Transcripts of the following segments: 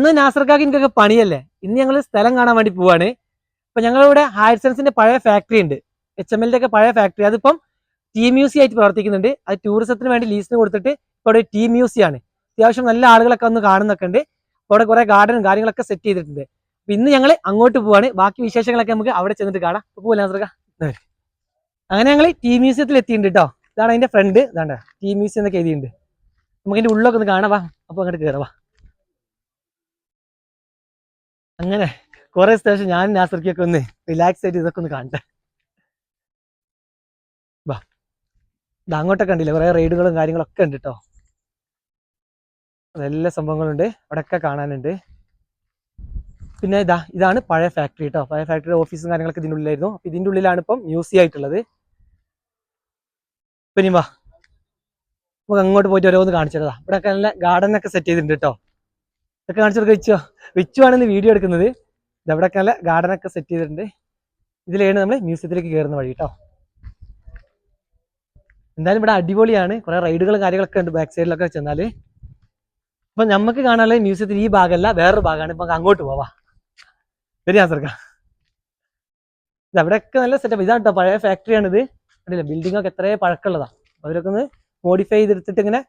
ഇന്ന് നാസർക്കാക്ക് എനിക്കൊക്കെ പണിയല്ലേ? ഇന്ന് ഞങ്ങൾ സ്ഥലം കാണാൻ വേണ്ടി പോവാണ്. അപ്പൊ ഞങ്ങളിവിടെ ഹയർസൻസിന്റെ പഴയ ഫാക്ടറി ഉണ്ട്. എച്ച് എം എല്ലിന്റെ ഒക്കെ പഴയ ഫാക്ടറി അതിപ്പം ടീ മ്യൂസി ആയിട്ട് പ്രവർത്തിക്കുന്നുണ്ട്. അത് ടൂറിസത്തിന് വേണ്ടി ലീസിന് കൊടുത്തിട്ട് ഇപ്പോൾ ഇവിടെ ടീ മ്യൂസി ആണ്. അത്യാവശ്യം നല്ല ആളുകളൊക്കെ ഒന്ന് കാണുന്നൊക്കെ ഉണ്ട്. അവിടെ കുറെ ഗാർഡനും കാര്യങ്ങളൊക്കെ സെറ്റ് ചെയ്തിട്ടുണ്ട്. അപ്പൊ ഇന്ന് ഞങ്ങൾ അങ്ങോട്ട് പോവാണ്. ബാക്കി വിശേഷങ്ങളൊക്കെ നമുക്ക് അവിടെ ചെന്നിട്ട് കാണാം. അപ്പൊ പോലെ അങ്ങനെ ഞങ്ങൾ ടീ മ്യൂസിയത്തിൽ എത്തിയിട്ടുണ്ട് കേട്ടോ ഇതാണ് അതിന്റെ ഫ്രണ്ട് ഇതാണ്ടാ ടീ മ്യൂസിയം എന്നൊക്കെ എഴുതിയിട്ടുണ്ട്. നമുക്ക് അതിന്റെ ഉള്ളിലൊക്കെ ഒന്ന് കാണാം. വാ അപ്പൊ അങ്ങോട്ട് കയറാം വാ. അങ്ങനെ കുറെ സ്റ്റേഷൻ ഞാൻ നാസർക്കൊക്കെ ഒന്ന് റിലാക്സ് ആയിട്ട് ഇതൊക്കെ ഒന്ന് കാണട്ടെ. വാ. ഇത് അങ്ങോട്ടൊക്കെ ഉണ്ടല്ലേ കുറെ റൈഡുകളും കാര്യങ്ങളൊക്കെ ഉണ്ട് കേട്ടോ എല്ലാ സംഭവങ്ങളുണ്ട്. അവിടെയൊക്കെ കാണാനുണ്ട്. പിന്നെ ഇതാ ഇതാണ് പഴയ ഫാക്ടറി കേട്ടോ പഴയ ഫാക്ടറി ഓഫീസും കാര്യങ്ങളൊക്കെ ഇതിന്റെ ഉള്ളിലായിരുന്നു. അപ്പൊ ഇതിന്റെ ഉള്ളിലാണ് ഇപ്പം മ്യൂസിയം ആയിട്ടുള്ളത്. പിന്നെ വാ. നമുക്ക് അങ്ങോട്ട് പോയിട്ട് ഓരോന്ന് കാണിച്ചതാ ഇവിടെയൊക്കെ നല്ല ഗാർഡനൊക്കെ സെറ്റ് ചെയ്തിട്ടുണ്ട് കേട്ടോ ഇതൊക്കെ കാണിച്ചു കൊടുക്കുക വിച്ചോ. ആണ് ഇന്ന് വീഡിയോ എടുക്കുന്നത്. ഇതവിടെയൊക്കെ നല്ല ഗാർഡൻ ഒക്കെ സെറ്റ് ചെയ്തിട്ടുണ്ട്. ഇതിലാണ് നമ്മൾ മ്യൂസിയത്തിലേക്ക് കയറുന്ന വഴി കേട്ടോ എന്തായാലും ഇവിടെ അടിപൊളിയാണ്. കുറെ റൈഡുകളും കാര്യങ്ങളൊക്കെ ഉണ്ട് ബാക്ക് സൈഡിലൊക്കെ ചെന്നാൽ അപ്പൊ നമുക്ക് കാണാനുള്ള മ്യൂസിയത്തിൽ ഈ ഭാഗമല്ല വേറൊരു ഭാഗമാണ്. ഇപ്പൊ അങ്ങോട്ട് പോവാ. വരിക സർക്കാർ ഇത് അവിടെയൊക്കെ നല്ല സെറ്റപ്പ് ഇതാണ് കേട്ടോ പഴയ ഫാക്ടറിയാണ് ഇത് കണ്ടില്ല? ബിൽഡിംഗ് ഒക്കെ എത്രയോ പഴക്കമുള്ളതാണ് അവരൊക്കെ ഒന്ന് മോഡിഫൈ ചെയ്തെടുത്തിട്ട് ഇങ്ങനെ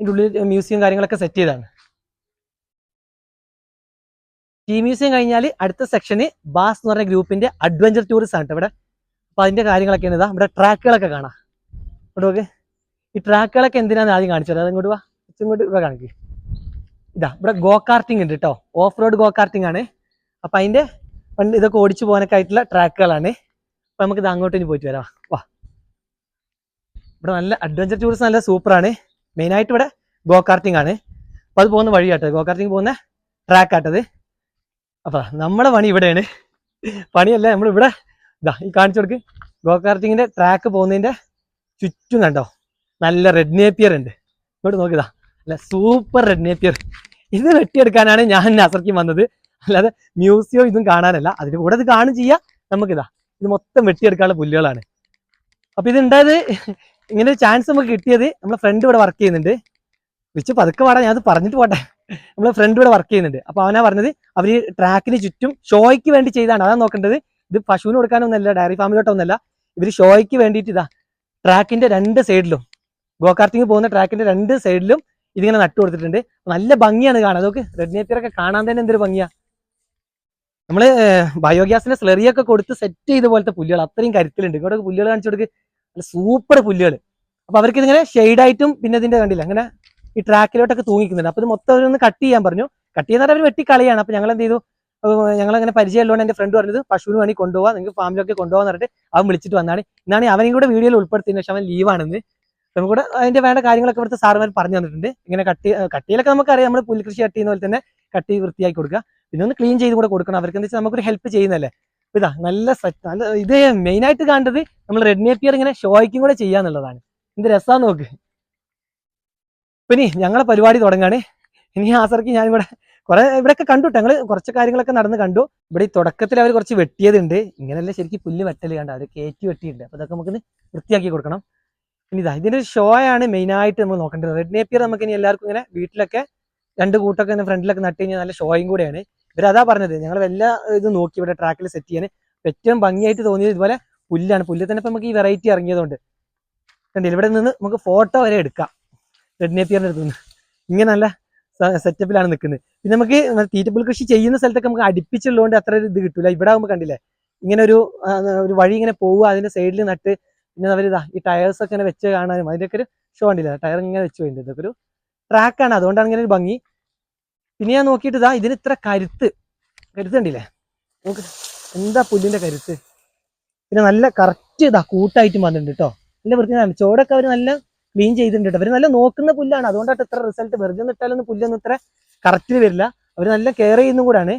ഇതിന്റെ ഉള്ളിൽ മ്യൂസിയം കാര്യങ്ങളൊക്കെ സെറ്റ് ചെയ്താണ് ടീ മ്യൂസിയം കഴിഞ്ഞാൽ അടുത്ത സെക്ഷന് ബാസ് എന്ന് പറഞ്ഞ ഗ്രൂപ്പിന്റെ അഡ്വഞ്ചർ ടൂറിസം ആണ് ഇവിടെ. അപ്പൊ അതിന്റെ കാര്യങ്ങളൊക്കെ ഇതാ. ഇവിടെ ട്രാക്കുകളൊക്കെ കാണാം. ഇവിടെ നോക്ക്. ഈ ട്രാക്കുകളൊക്കെ എന്തിനാന്ന് ആദ്യം കാണിച്ചത്? അത് വാ. ഇങ്ങോട്ട് ഇവിടെ കാണിക്ക്. ഇതാ ഇവിടെ ഗോ കാർട്ടിംഗ് ഉണ്ട് കേട്ടോ ഓഫ് റോഡ് ഗോ കാർട്ടിംഗ് ആണ്. അപ്പൊ അതിന്റെ പണ്ട് ഇതൊക്കെ ഓടിച്ചു പോകാനൊക്കെ ആയിട്ടുള്ള ട്രാക്കുകളാണ് അപ്പൊ നമുക്ക് ഇത് അങ്ങോട്ട് ഇനി പോയിട്ട് വരാം. വാ. ഇവിടെ നല്ല അഡ്വഞ്ചർ ടൂറിസം നല്ല സൂപ്പറാണ് മെയിനായിട്ട് ഇവിടെ ഗോ കാർട്ടിംഗ് ആണ്. അപ്പൊ അത് പോകുന്ന വഴിയാട്ടത് ഗോ കാർട്ടിംഗ് പോകുന്ന ട്രാക്ക് ആട്ടത്. അപ്പൊ നമ്മളെ പണി ഇവിടെയാണ്. പണിയല്ല നമ്മൾ ഇവിടെ. ഇതാ ഈ കാണിച്ചു കൊടുക്ക്. ഗോകാർത്തിങ്ങിന്റെ ട്രാക്ക് പോകുന്നതിന്റെ ചുറ്റും കണ്ടോ? നല്ല റെഡ് നേപ്പിയർ ഉണ്ട്. ഇങ്ങോട്ട് നോക്കിതാ അല്ല സൂപ്പർ റെഡ് നേപ്പിയർ ഇത് വെട്ടിയെടുക്കാനാണ് ഞാൻ നസർക്കും വന്നത്. അല്ലാതെ മ്യൂസിയോ ഇതും കാണാനല്ല. അതിന്റെ കൂടെ ഇത് കാണും ചെയ്യാം. നമുക്കിതാ ഇത് മൊത്തം വെട്ടിയെടുക്കാനുള്ള പുല്ലുകളാണ്. അപ്പൊ ഇത് ഉണ്ടായത് ഇങ്ങനെ ഒരു ചാൻസ് നമുക്ക് കിട്ടിയത് നമ്മുടെ ഫ്രണ്ട് ഇവിടെ വർക്ക് ചെയ്യുന്നുണ്ട്. വിച്ച് പതുക്കെ പാടാ ഞാൻ അത് പറഞ്ഞിട്ട് പോട്ടെ. നമ്മൾ ഫ്രണ്ട് ഇവിടെ വർക്ക് ചെയ്യുന്നുണ്ട്. അപ്പൊ അവനാ പറഞ്ഞത് അവർ ട്രാക്കിന് ചുറ്റും ഷോയ്ക്ക് വേണ്ടി ചെയ്താണ്. അതാണ് നോക്കേണ്ടത്. ഇത് പശുവിന് കൊടുക്കാനൊന്നല്ല ഡയറി ഫാമിലോട്ടൊന്നല്ല ഇവർ ഷോയ്ക്ക് വേണ്ടിയിട്ട് ഇതാ ട്രാക്കിന്റെ രണ്ട് സൈഡിലും ഗോ കാർട്ടിങ് പോകുന്ന ട്രാക്കിന്റെ രണ്ട് സൈഡിലും ഇതിങ്ങനെ നട്ടു കൊടുത്തിട്ടുണ്ട്. നല്ല ഭംഗിയാണ് കാണാൻ. നോക്ക് റെഡ് നേപ്പിയറൊക്കെ കാണാൻ തന്നെ എന്തൊരു ഭംഗിയാ. നമ്മൾ ബയോഗ്യാസിന്റെ സ്ലെറിയൊക്കെ കൊടുത്ത് സെറ്റ് ചെയ്ത പോലത്തെ പുല്ലുകൾ അത്രയും കരുത്തിലുണ്ട്. ഇങ്ങോട്ടൊക്കെ പുല്ലുകൾ കാണിച്ചു കൊടുക്ക്. നല്ല സൂപ്പർ പുല്ലുകൾ അപ്പൊ അവർക്ക് ഇതിങ്ങനെ ഷെയ്ഡായിട്ടും പിന്നെ ഇതിന്റെ കണ്ടില്ല അങ്ങനെ ഈ ട്രാക്കിലോട്ടൊക്കെ തൂങ്ങിക്കുന്നുണ്ട്. അപ്പൊ ഇത് മൊത്തം അവരൊന്ന് കട്ട് ചെയ്യാൻ പറഞ്ഞു. കട്ട് ചെയ്യുന്ന അവർ വെട്ടി അപ്പൊ ഞങ്ങൾ എന്ത് ചെയ്തു? ഞങ്ങൾ അങ്ങനെ പരിചയമുള്ളതുകൊണ്ട് എന്റെ ഫ്രണ്ട് പറഞ്ഞത് പശുവിന് വേണി കൊണ്ടുപോകാം നിങ്ങൾക്ക് ഫാമിലൊക്കെ കൊണ്ടുപോകാൻ പറഞ്ഞിട്ട് അവൻ വിളിച്ചിട്ട് വന്നാണ്. ഇന്നാണ് അവനെയും കൂടെ വീഡിയോയിൽ ഉൾപ്പെടുത്തിയതിന് ശേഷം അവൻ ലീവാണെന്ന് നമുക്ക് കൂടെ അതിന്റെ വേണ്ട കാര്യങ്ങളൊക്കെ ഇവിടുത്തെ സാറുമാർ പറഞ്ഞു തന്നിട്ടുണ്ട്. ഇങ്ങനെ കട്ടി കട്ടിയിലൊക്കെ നമുക്കറിയാം. നമ്മൾ പുല്ല് കൃഷി ചെയ്യുന്ന പോലെ തന്നെ കട്ടി വൃത്തിയാക്കി കൊടുക്കുക. പിന്നെ ഒന്ന് ക്ലീൻ ചെയ്ത് കൂടെ കൊടുക്കണം. അവർക്ക് എന്താ വെച്ചാൽ നമുക്കൊരു ഹെൽപ്പ് ചെയ്യുന്നല്ലേ ഇതാ നല്ല നല്ല ഇത് മെയിൻ ആയിട്ട് കാണേണ്ടത് നമ്മൾ റെഡ് നേപ്പിയർ ഇങ്ങനെ ഷോയ്ക്കും കൂടെ ചെയ്യാന്നുള്ളതാണ്. എന്ത് രസമാണ് നോക്ക്. പിന്നെ ഞങ്ങളെ പരിപാടി തുടങ്ങാണ്. ഇനി ആസർക്ക് ഞാൻ ഇവിടെ കുറെ ഇവിടെയൊക്കെ കണ്ടു ഞങ്ങൾ കുറച്ച് കാര്യങ്ങളൊക്കെ നടന്ന് കണ്ടു. ഇവിടെ ഈ തുടക്കത്തിൽ അവർ കുറച്ച് വെട്ടിയതുണ്ട്. ഇങ്ങനെയല്ല ശരിക്കും പുല്ല് വെട്ടൽ കണ്ട? അവർ കയറ്റി വെട്ടിയിട്ടുണ്ട്. അപ്പൊ അതൊക്കെ നമുക്ക് വൃത്തിയാക്കി കൊടുക്കണം. ഇനി ഇതാ ഇതിന്റെ ഒരു മെയിൻ ആയിട്ട് നമ്മൾ നോക്കേണ്ടത്. റെഡ് നേപ്പിയർ നമുക്ക് ഇനി എല്ലാവർക്കും ഇങ്ങനെ വീട്ടിലൊക്കെ രണ്ട് കൂട്ടൊക്കെ ഇങ്ങനെ ഫ്രണ്ടിലൊക്കെ നട്ട് കഴിഞ്ഞാൽ നല്ല ഷോയും കൂടെയാണ്. ഇവർ അതാ പറഞ്ഞത്. ഞങ്ങൾ എല്ലാ ഇത് നോക്കി ഇവിടെ ട്രാക്കിൽ സെറ്റ് ചെയ്യാൻ ഏറ്റവും ഭംഗിയായിട്ട് തോന്നിയത് ഇതുപോലെ പുല്ലാണ്. പുല്ല് തന്നെ ഇപ്പൊ നമുക്ക് ഈ വെറൈറ്റി ഇറങ്ങിയതുകൊണ്ട്. കണ്ടില്ല? ഇവിടെ നിന്ന് നമുക്ക് ഫോട്ടോ വരെ എടുക്കാം. റെഡ് നേപ്പിയറിന്റെ അടുത്ത് നിന്ന്. ഇങ്ങനെ നല്ല സെറ്റപ്പിലാണ് നിൽക്കുന്നത്. പിന്നെ നമുക്ക് തീറ്റപ്പുൽ കൃഷി ചെയ്യുന്ന സ്ഥലത്തൊക്കെ നമുക്ക് അടുപ്പിച്ചുള്ളതുകൊണ്ട് അത്ര ഒരു ഇത് കിട്ടൂല. ഇവിടെ ആകുമ്പോൾ കണ്ടില്ലേ? ഇങ്ങനെ ഒരു ഒരു വഴി ഇങ്ങനെ പോവുക അതിന്റെ സൈഡിൽ നട്ട് പിന്നെ അവരിതാ ഈ ടയേഴ്സ് ഒക്കെ ഇങ്ങനെ വെച്ച് കാണാനും അതിന്റെയൊക്കെ ഒരു ഷോ കണ്ടില്ല? ടയർ ഇങ്ങനെ വെച്ച് പോയിട്ട് ഇതൊക്കെ ഒരു ട്രാക്കാണ് അതുകൊണ്ടാണ് ഇങ്ങനെ ഒരു ഭംഗി. പിന്നെ ഞാൻ നോക്കിയിട്ട് ഇതാ ഇതിന് ഇത്ര കരുത്ത്. കരുത്ത് കണ്ടില്ലേ? നമുക്ക് എന്താ പുല്ലിന്റെ കരുത്ത്? പിന്നെ നല്ല കറക്റ്റ് ഇതാ കൂട്ടായിട്ടും വന്നിട്ടുണ്ട് കേട്ടോ നല്ല വൃത്തിയാണ് ചോടൊക്കെ അവർ നല്ല ക്ലീൻ ചെയ്തിട്ടുണ്ട് അവർ നല്ല നോക്കുന്ന പുല്ലാണ്. അതുകൊണ്ടാണ് ഇത്ര റിസൾട്ട് വെറുതെ നിട്ടാലൊന്നും പുല്ലൊന്നും ഇത്ര കറക്റ്റിൽ വരില്ല. അവർ നല്ല കെയർ ചെയ്യുന്നതും കൂടാണ്.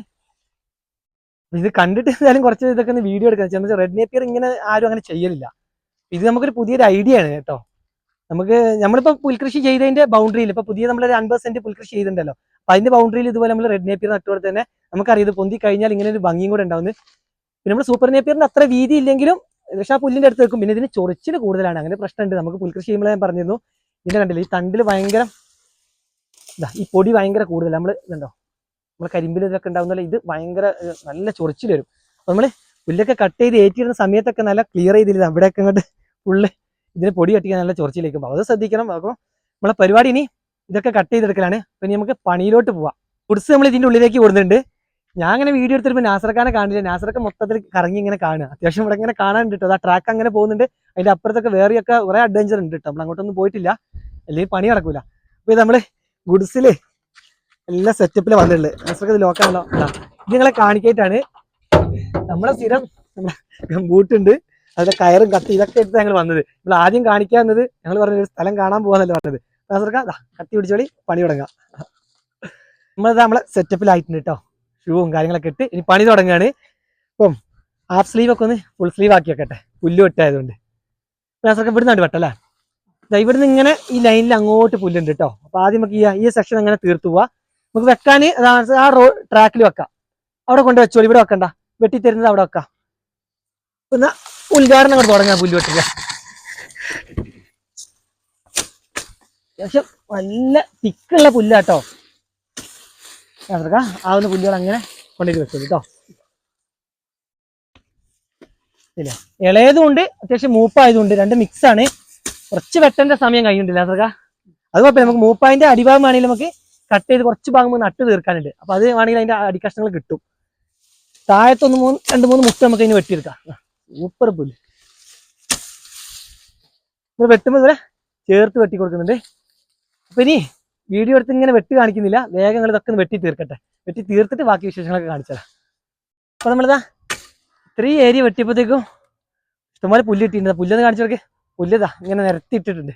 ഇത് കണ്ടിട്ട് എന്തായാലും കുറച്ച് ഇതൊക്കെ ഒന്ന് വീഡിയോ എടുക്കാൻ വെച്ചാൽ റെഡ് നേപ്പിയർ ഇങ്ങനെ ആരും അങ്ങനെ ചെയ്യലില്ല. ഇത് നമുക്കൊരു പുതിയൊരു ഐഡിയ ആണ് കേട്ടോ. നമുക്ക് നമ്മളിപ്പോ പുൽകൃഷി ചെയ്തതിന്റെ ബൗണ്ടറിയിൽ ഇപ്പൊ പുതിയ നമ്മളൊരു അൻപത് സെന്റ് പുൽകൃഷി ചെയ്തിട്ടുണ്ടല്ലോ. അപ്പൊ അതിന്റെ ബൗണ്ടറിയിൽ ഇതുപോലെ നമ്മൾ റെഡ് നേപ്പിയർ നട്ടുകൊടുത്ത് തന്നെ നമുക്കറിയാം ഇത് പൊന്തി കഴിഞ്ഞാൽ ഇങ്ങനെ ഒരു ഭംഗിയും കൂടെ ഉണ്ടാവുന്നത് പിന്നെ നമ്മൾ സൂപ്പർ നേപ്പിയറിന് അത്ര വീതി ഇല്ലെങ്കിലും പക്ഷെ ആ പുല്ലിന്റെ അടുത്ത് വെക്കും. പിന്നെ ഇതിന് ചൊറിച്ചിൽ കൂടുതലാണ്. അങ്ങനെ പ്രശ്നമുണ്ട്. നമുക്ക് പുൽകൃഷി ചെയ്യുമ്പോൾ ഞാൻ പറഞ്ഞിരുന്നു. ഇതിന്റെ കണ്ടില്ല? ഈ തണ്ടിൽ ഭയങ്കര ഇതാ ഈ പൊടി ഭയങ്കര കൂടുതൽ നമ്മൾ ഇതുണ്ടോ? നമ്മൾ കരിമ്പിൽ ഇതൊക്കെ ഉണ്ടാവുന്നല്ലോ? ഇത് ഭയങ്കര നല്ല ചൊറിച്ചിൽ വരും. നമ്മൾ പുല്ലൊക്കെ കട്ട് ചെയ്ത് ഏറ്റിരുന്ന സമയത്തൊക്കെ നല്ല ക്ലിയർ ചെയ്തില്ല? അവിടെയൊക്കെ അങ്ങോട്ട് ഫുള്ള് ഇതിന് പൊടി കട്ടിക്കാൻ നല്ല ചൊറിച്ചിലേക്കും അത് ശ്രദ്ധിക്കണം. അപ്പോൾ നമ്മളെ പരിപാടി ഇനി ഇതൊക്കെ കട്ട് ചെയ്തെടുക്കലാണ്. ഇനി നമുക്ക് പണിയിലോട്ട് പോവാം. ഫുഡ്സ് നമ്മൾ ഇതിന്റെ ഉള്ളിലേക്ക് കൊടുക്കുന്നുണ്ട് ഞാൻ അങ്ങനെ വീഡിയോ എടുത്തിട്ട് നാസറക്കാനെ കാണില്ല. നാസറൊക്കെ മൊത്തത്തിൽ കറങ്ങി ഇങ്ങനെ കാണുക. അത്യാവശ്യം ഇവിടെ ഇങ്ങനെ കാണാൻ കേട്ടോ ആ ട്രാക്ക് അങ്ങനെ പോകുന്നുണ്ട്. അതിന്റെ അപ്പുറത്തൊക്കെ വേറെയൊക്കെ കുറെ അഡ്വഞ്ചർ ഉണ്ട് കേട്ടോ നമ്മൾ അങ്ങോട്ടൊന്നും പോയിട്ടില്ല. അല്ലെങ്കിൽ പണി നടക്കൂല. അപ്പൊ ഇത് നമ്മൾ ഗുഡ്സിൽ എല്ലാ സെറ്റപ്പിൽ വന്നിട്ടുള്ളത് നാസറൊക്കെ ഇത് ലോക്കാണല്ലോ ഇതാ. നിങ്ങളെ കാണിക്കായിട്ടാണ്. നമ്മളെ സ്ഥിരം ബൂട്ടുണ്ട്. അതിന്റെ കയറും കത്തി ഇതൊക്കെ എടുത്ത് ഞങ്ങൾ വന്നത്. നമ്മൾ ആദ്യം കാണിക്കാന്നത് ഞങ്ങൾ പറഞ്ഞ ഒരു സ്ഥലം കാണാൻ പോകാന്നല്ലേ പറഞ്ഞത്. നാസർക്ക കത്തി പിടിച്ചോളി പണി തുടങ്ങാം. നമ്മളത് നമ്മളെ സെറ്റപ്പിലായിട്ടുണ്ട് കേട്ടോ ഷൂവും കാര്യങ്ങളൊക്കെ ഇട്ട് ഇനി പണി തുടങ്ങുകയാണ്. അപ്പം ഹാഫ് സ്ലീവ് ഒക്കെ ഒന്ന് ഫുൾ സ്ലീവ് ആക്കി വെക്കട്ടെ. പുല്ല് വെട്ടായതുകൊണ്ട്. നാസർക്ക ഇവിടുന്ന് വെട്ടല്ലേ? ദാ ഇവിടുന്ന് ഇങ്ങനെ ഈ ലൈനിൽ അങ്ങോട്ട് പുല്ലുണ്ട് കേട്ടോ അപ്പൊ ആദ്യം നമുക്ക് ഈ സെക്ഷൻ അങ്ങനെ തീർത്തു പോവാ. നമുക്ക് വെക്കാൻ ആ റോ ട്രാക്കിൽ വെക്കാം. അവിടെ കൊണ്ട് വെച്ചോളൂ ഇവിടെ വെക്കണ്ട. വെട്ടി തരുന്നത് അവിടെ വെക്കാം. പിന്നെ ഉദ്ഘാടനം അങ്ങോട്ട് തുടങ്ങാം പുല്ല് വെട്ടില്ല അത്യാവശ്യം നല്ല തിക്കുള്ള പുല്ലാട്ടോ നാസർക്ക ആവുന്ന പുല്ലുകൾ അങ്ങനെ കൊണ്ടിട്ട് വെച്ചോളൂ കേട്ടോ. ഇല്ല. ഇളയതും ഉണ്ട് അത്യാവശ്യം മൂപ്പായതുണ്ട് രണ്ട് മിക്സ് ആണ്. കുറച്ച് വെട്ടേണ്ട സമയം കഴിഞ്ഞിട്ടില്ല. നാസർക്ക അത് കുഴപ്പമില്ല നമുക്ക് മൂപ്പായതിന്റെ അടിഭാഗം വേണമെങ്കിൽ നമുക്ക് കട്ട് ചെയ്ത് കുറച്ച് ഭാഗം നട്ട് തീർക്കാനുണ്ട്. അപ്പൊ അത് വേണമെങ്കിൽ അതിന്റെ അടിക്കഷ്ണങ്ങൾ കിട്ടും. താഴത്തൊന്ന് മൂന്ന് രണ്ട് മൂന്ന് മുട്ട നമുക്ക് അതിന് വെട്ടിയെടുക്കാം. സൂപ്പർ പുല്ല്. വെട്ടുമ്പോൾ ഇവിടെ ചേർത്ത് വെട്ടി കൊടുക്കുന്നുണ്ട് അപ്പൊ ഇനി വീഡിയോ എടുത്ത് ഇങ്ങനെ വെട്ടി കാണിക്കുന്നില്ല. വേഗം നിങ്ങൾ ഇതൊക്കെ വെട്ടി തീർക്കട്ടെ. വെട്ടി തീർത്തിട്ട് ബാക്കി വിശേഷങ്ങളൊക്കെ കാണിച്ചതാ അപ്പൊ നമ്മളിതാ ഇത്രയും ഏരിയ വെട്ടിയപ്പോഴത്തേക്കും ഇഷ്ടംപോലെ പുല്ല് ഇട്ടിട്ടുണ്ട് പുല്ലൊന്ന് കാണിച്ചവർക്ക് പുല്ലിതാ ഇങ്ങനെ നിരത്തി ഇട്ടിട്ടുണ്ട്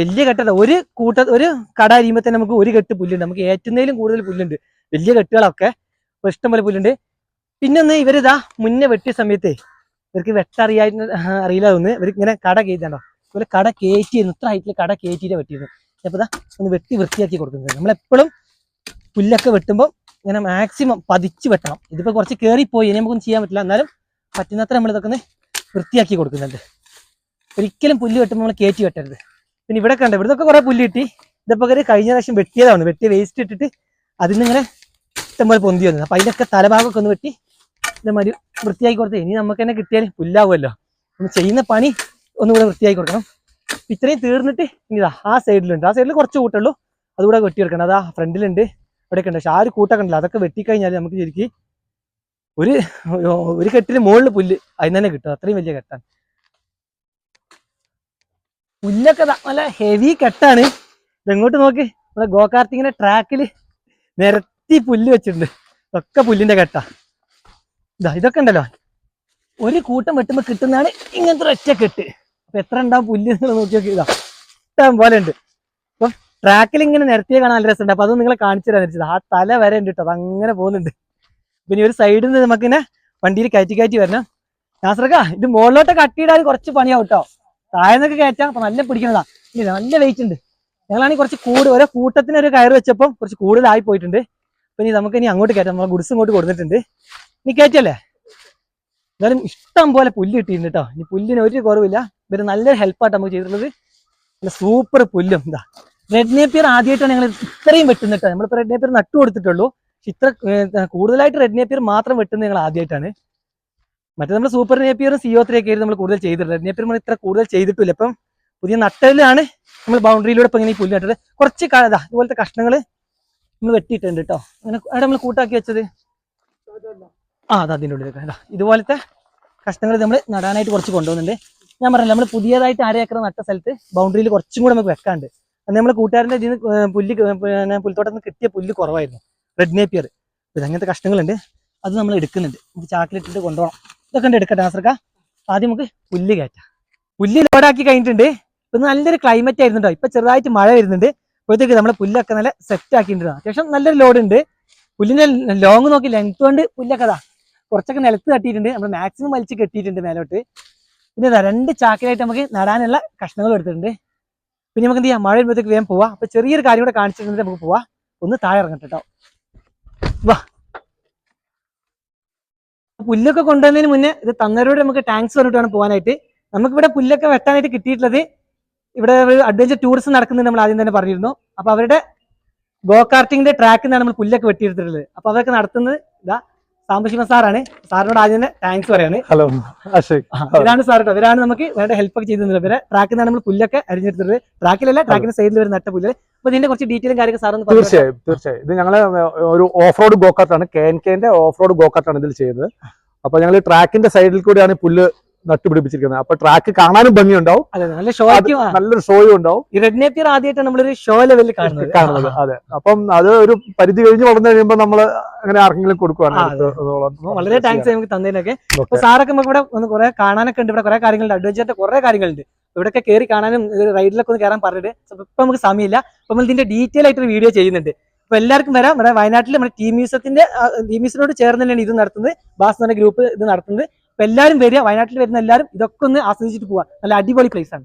വലിയ കെട്ടല്ല ഒരു കൂട്ട ഒരു കട അരിയുമ്പോൾ തന്നെ നമുക്ക് ഒരു കെട്ട് പുല്ലുണ്ട്. നമുക്ക് ഏറ്റുന്നതിലും കൂടുതൽ പുല്ലുണ്ട്. വലിയ കെട്ടുകളൊക്കെ. ഇഷ്ടംപോലെ പുല്ലുണ്ട്. പിന്നെ ഒന്ന് ഇവരിതാ മുന്നേ വെട്ടിയ സമയത്ത് ഇവർക്ക് വെട്ടറിയാ അറിയില്ല തോന്നുന്നു ഇവർ ഇങ്ങനെ കട കയറ്റാണ്ടോ ഇവർ കട കയറ്റിയിരുന്നു. ഇത്ര ഹൈറ്റിൽ കട കയറ്റിയിട്ട് വെട്ടിയിരുന്നു അപ്പൊ ഇതാ ഒന്ന് വെട്ടി വൃത്തിയാക്കി കൊടുക്കുന്നത്. നമ്മളെപ്പോഴും പുല്ലൊക്കെ വെട്ടുമ്പോൾ ഇങ്ങനെ മാക്സിമം പതിച്ച് വെട്ടണം. ഇതിപ്പോൾ കുറച്ച് കയറിപ്പോയി ഇനി നമുക്കൊന്നും ചെയ്യാൻ പറ്റില്ല. എന്നാലും പറ്റുന്നത്ര നമ്മൾ ഇതൊക്കെ ഒന്ന് വൃത്തിയാക്കി കൊടുക്കുന്നുണ്ട്. ഒരിക്കലും പുല്ല് വെട്ടുമ്പോൾ നമ്മൾ കയറ്റി വെട്ടരുത്. പിന്നെ ഇവിടെ കണ്ട ഇവിടുന്നൊക്കെ കുറെ പുല്ല് കിട്ടി. ഇതിപ്പോൾ കയറി കഴിഞ്ഞ പ്രാവശ്യം വെട്ടിയതാണ്. വെട്ടിയ വേസ്റ്റ് ഇട്ടിട്ട് അതിൽ നിന്ന് ഇങ്ങനെ ഇഷ്ടംപോലെ പൊന്തി വന്നത് അപ്പം അതിന്റെയൊക്കെ തലഭാഗമൊക്കെ ഒന്ന് വെട്ടി ഇതേമാതിരി വൃത്തിയാക്കി കൊടുത്ത് ഇനി നമുക്ക് തന്നെ കിട്ടിയാൽ പുല്ലാവുമല്ലോ. നമ്മൾ ചെയ്യുന്ന പണി ഒന്നുകൂടെ വൃത്തിയാക്കി കൊടുക്കണം. ഇത്രയും തീർന്നിട്ട് ഇതാ ആ സൈഡിലുണ്ട്. ആ സൈഡിൽ കുറച്ച് കൂട്ടുള്ളൂ. അതുകൂടെ വെട്ടിയെടുക്കണം. അതാ ഫ്രണ്ടിലുണ്ട്. ഇവിടെയൊക്കെ ഉണ്ട് പക്ഷെ ആ ഒരു കൂട്ടൊക്കെ ഉണ്ടല്ലോ അതൊക്കെ വെട്ടിക്കഴിഞ്ഞാൽ നമുക്ക് ശരിക്കും ഒരു ഒരു കെട്ടിന് മുകളിൽ പുല്ല് അതിന് തന്നെ കിട്ടും. അത്രയും വലിയ കെട്ടാണ്. പുല്ലൊക്കെ നല്ല ഹെവി കെട്ടാണ്. ഇതെങ്ങോട്ട് നോക്ക്? നമ്മുടെ ഗോകാർത്തിങ്ങിന്റെ ട്രാക്കിൽ നിരത്തി പുല്ല് വെച്ചിട്ടുണ്ട്. ഒക്കെ പുല്ലിന്റെ കെട്ടാ. ഇതാ ഇതൊക്കെ ഉണ്ടല്ലോ. ഒരു കൂട്ടം വെട്ടുമ്പോൾ കിട്ടുന്നതാണ് ഇങ്ങനത്തെ ഒറ്റ കെട്ട്. അപ്പൊ എത്ര ഉണ്ടാവും പുല്ല് നോക്കി നോക്കി ഇതാ. ഇഷ്ടം പോലെ ഉണ്ട്. അപ്പം ട്രാക്കിൽ ഇങ്ങനെ നിരത്തിയ കാണാൻ നല്ല രസമുണ്ട്. അപ്പൊ അത് നിങ്ങളെ കാണിച്ചു തരാൻ ആ തല വരെ ഉണ്ട് കേട്ടോ. അങ്ങനെ പോകുന്നുണ്ട്. പിന്നെ ഒരു സൈഡിൽ നിന്ന് നമുക്ക് ഇങ്ങനെ വണ്ടിയിൽ കയറ്റി കയറ്റി വരണം. നാസർക്ക ഇത് മുകളിലോട്ട് കട്ടിയിടാൻ കുറച്ച് പണിയാവും കേട്ടോ. താഴെന്നൊക്കെ കയറ്റാം. അപ്പൊ നല്ല പിടിക്കണതാ. ഇല്ല നല്ല വെയിറ്റ് ഉണ്ട്. ഞങ്ങളാണെങ്കിൽ കുറച്ച് കൂട് ഓരോ കൂട്ടത്തിന് ഒരു കയറ് വെച്ചപ്പം കുറച്ച് കൂടുതലായി പോയിട്ടുണ്ട്. അപ്പൊ ഇനി നമുക്ക് ഇനി അങ്ങോട്ട് കയറ്റാം. നമ്മളെ ഗുഡ്സ് ഇങ്ങോട്ട് കൊടുത്തിട്ടുണ്ട്. ഇനി കയറ്റല്ലേ എന്തായാലും ഇഷ്ടം പോലെ പുല്ല് കിട്ടിയിട്ടുണ്ട് കേട്ടോ. ഇനി പുല്ലിന് ഒരു കുറവില്ല. ഇവർ നല്ലൊരു ഹെൽപ്പായിട്ട് നമുക്ക് ചെയ്തിട്ടുള്ളത്. നല്ല സൂപ്പർ പുല്ലും. ഇതാ. റെഡ് നേപ്പിയർ ആദ്യമായിട്ടാണ് ഞങ്ങൾ ഇത്രയും വെട്ടുന്നിട്ട് നമ്മളിപ്പോൾ റെഡ് നേപ്പിയർ നട്ടു കൊടുത്തിട്ടുള്ളൂ. ഇത്ര കൂടുതലായിട്ട് റെഡ് നേപ്പിയർ മാത്രം വെട്ടുന്നത് ഞങ്ങൾ ആദ്യമായിട്ടാണ് മറ്റേ നമ്മൾ സൂപ്പർ നേപ്പിയറും സിഒ ത്രീ ഒക്കെ ആയിരുന്നു നമ്മൾ കൂടുതൽ ചെയ്തിട്ടുണ്ട്. റെഡ് നേപ്പിയർ നമ്മൾ ഇത്ര കൂടുതൽ ചെയ്തിട്ടില്ല. ഇപ്പം പുതിയ നട്ടലിലാണ് നമ്മൾ ബൗണ്ടറിയിലൂടെ ഇപ്പം ഇങ്ങനെ ഈ പുല്ല് നട്ടത് കുറച്ച് കാലതാ ഇതാ ഇതുപോലത്തെ കഷ്ണങ്ങൾ നമ്മൾ വെട്ടിയിട്ടുണ്ട് കേട്ടോ. അങ്ങനെ അവിടെ നമ്മൾ കൂട്ടാക്കി വെച്ചത്. ആ അത് അതിന്റെ ഉള്ളിലേക്ക്. ഇതാ ഇതുപോലത്തെ കഷ്ണങ്ങൾ നമ്മൾ നടാനായിട്ട് കുറച്ച് കൊണ്ടുവന്നിട്ടുണ്ട്. ഞാൻ പറഞ്ഞില്ല നമ്മൾ പുതിയതായിട്ട് അര ഏക്കർ നട്ട സ്ഥലത്ത് ബൗണ്ടറിയിൽ കുറച്ചും കൂടെ നമുക്ക് വെക്കാണ്ട്. നമ്മൾ കൂട്ടുകാരന്റെ ഇതിന് പുല്ല് പിന്നെ പുൽത്തോട്ടത്തിൽ നിന്ന് കിട്ടിയ പുല്ല് കുറവായിരുന്നു. റെഡ് നേപ്പിയർ ഇത് അങ്ങനത്തെ കഷ്ണങ്ങളുണ്ട്. അത് നമ്മൾ എടുക്കുന്നുണ്ട്. നമുക്ക് ചാക്കിലിട്ടിട്ട് കൊണ്ടുപോകണം ഇതൊക്കെ ഉണ്ട് എടുക്കട്ടെ ആസർക്ക ആദ്യം നമുക്ക് പുല്ല് കയറ്റാം. പുല്ല് ലോഡാക്കി കഴിഞ്ഞിട്ടുണ്ട്. ഇപ്പം നല്ലൊരു ക്ലൈമറ്റ് ആയിരുന്നു കേട്ടോ ഇപ്പൊ ചെറുതായിട്ട് മഴ വരുന്നുണ്ട്. അപ്പോഴത്തേക്ക് നമ്മളെ പുല്ലൊക്കെ നല്ല സെറ്റ് ആക്കിയിട്ടുണ്ട്. അത്യാവശ്യം നല്ലൊരു ലോഡ് ഉണ്ട്. പുല്ലിന്റെ ലോങ് നോക്കി ലെങ്ത് കൊണ്ട് പുല്ലൊക്കെ അതാ കുറച്ചൊക്കെ നിലത്ത് തട്ടിയിട്ടുണ്ട്. നമ്മൾ മാക്സിമം വലിച്ച് കെട്ടിയിട്ടുണ്ട് മേലോട്ട്. പിന്നെ ഇതാ രണ്ട് ചാക്കിലായിട്ട് നമുക്ക് നടാനുള്ള കഷ്ണങ്ങൾ എടുത്തിട്ടുണ്ട്. പിന്നെ നമുക്ക് എന്ത് ചെയ്യാം? മഴ വരുമ്പോഴത്തേക്ക് വേഗം പോവാം. അപ്പൊ ചെറിയൊരു കാര്യം കൂടെ കാണിച്ചിട്ടുണ്ട് നമുക്ക് പോവാം. ഒന്ന് താഴെ ഇറങ്ങട്ടെ കേട്ടോ. വാ. പുല്ലൊക്കെ കൊണ്ടുവന്നതിന് മുന്നേ ഇത് തങ്ങരോട് നമുക്ക് ടാങ്ക്സ് പറഞ്ഞിട്ട് വേണം പോകാനായിട്ട് നമുക്കിവിടെ പുല്ലൊക്കെ വെട്ടാനായിട്ട് കിട്ടിയിട്ടുള്ളത് ഇവിടെ ഒരു അഡ്വഞ്ചർ ടൂറിസം നടക്കുന്നുണ്ട് നമ്മൾ ആദ്യം തന്നെ പറഞ്ഞിരുന്നു. അപ്പൊ അവരുടെ ഗോ കാർട്ടിങ്ങിന്റെ ട്രാക്കിൽ നിന്നാണ് നമ്മൾ പുല്ലൊക്കെ വെട്ടിയെടുത്തിട്ടുള്ളത്. അപ്പൊ അതൊക്കെ നടത്തുന്നത് ഇതാ സാംബശിവ സാറാണ്. സാറിനോട് ആദ്യം തന്നെ താങ്ക്സ് പറയാണ്. ഹലോ അശോക്. ഇതാണ് സാർ കേട്ടോ ഇവരാണ് നമുക്ക് വേണ്ട ഹെൽപ്പ് ഒക്കെ ചെയ്തു ഇവരെ ട്രാക്കിൽ നിന്നാണ് നമ്മൾ പുല്ലൊക്കെ അരിഞ്ഞെടുത്തിട്ട് ട്രാക്കിലല്ല ട്രാക്കിന്റെ സൈഡിൽ വരുന്ന നട്ട പുല്ല്. അപ്പൊ ഇതിന്റെ കുറച്ച് ഡീറ്റെയിലും കാര്യങ്ങൾ സാർ തീർച്ചയായും തീർച്ചയായും. ഇത് ഞങ്ങൾ ഒരു ഓഫ് റോഡ് ഗോക്കാർട്ടാണ് കെ എൻ കെന്റെ ഓഫ് റോഡ് ഗോക്കാർട്ടാണ് ഇതിൽ ചെയ്തത് അപ്പൊ ഞങ്ങൾ ട്രാക്കിന്റെ സൈഡിൽ കൂടിയാണ് പുല്ല് നട്ടുപിടിപ്പിച്ചിരിക്കുന്നത്. അപ്പൊ ട്രാക്ക് കാണാനും ഭംഗിയുണ്ടാവും. നല്ല ഷോയ്ക്കും നല്ലൊരു ഷോയും ഉണ്ടാവും. ഈ റെഡ് നേപ്പിയർ ആദ്യമായിട്ടാണ് നമ്മളൊരു ഷോ ലെവലിൽ കാണുന്നത്. കാണുന്നത് അതെ. അപ്പം അത് ഒരു പരിധി കഴിഞ്ഞ് വളർന്നു കഴിയുമ്പോൾ നമ്മൾ അങ്ങനെ ആർക്കെങ്കിലും കൊടുക്കുവാണ്. വളരെ താങ്ക്സ് നമുക്ക് തന്നതിനൊക്കെ. അപ്പൊ സാറൊക്കെ നമുക്ക് ഇവിടെ ഒന്ന് കുറെ കാണാനൊക്കെ ഉണ്ട്. ഇവിടെ കുറെ കാര്യങ്ങളുണ്ട്. അഡ്വഞ്ചറിന്റെ കുറെ കാര്യങ്ങളുണ്ട്. ഇവിടെയൊക്കെ കയറി കാണാനും റൈഡിലൊക്കെ ഒന്ന് കയറാൻ പറഞ്ഞിട്ട് ഇപ്പൊ നമുക്ക് സമയമില്ല. അപ്പൊ നമ്മൾ ഇതിന്റെ ഡീറ്റെയിൽ ആയിട്ട് ഒരു വീഡിയോ ചെയ്യുന്നുണ്ട്. അപ്പൊ എല്ലാവർക്കും വരാം. നമ്മുടെ വയനാട്ടിൽ നമ്മുടെ ടീം മ്യൂസിയത്തിന്റെ ടീം മ്യൂസിയത്തിനോട് ചേർന്ന് തന്നെയാണ് ഇത് നടത്തുന്നത്. ബാസ് എന്ന ഗ്രൂപ്പ് ഇത് നടത്തുന്നത്. എല്ലാവരും വരിക വയനാട്ടിൽ വരുന്ന എല്ലാവരും ഇതൊക്കെ ഒന്ന് ആസ്വദിച്ചിട്ട് പോവുക. നല്ല അടിപൊളി പ്ലേസ് ആണ്.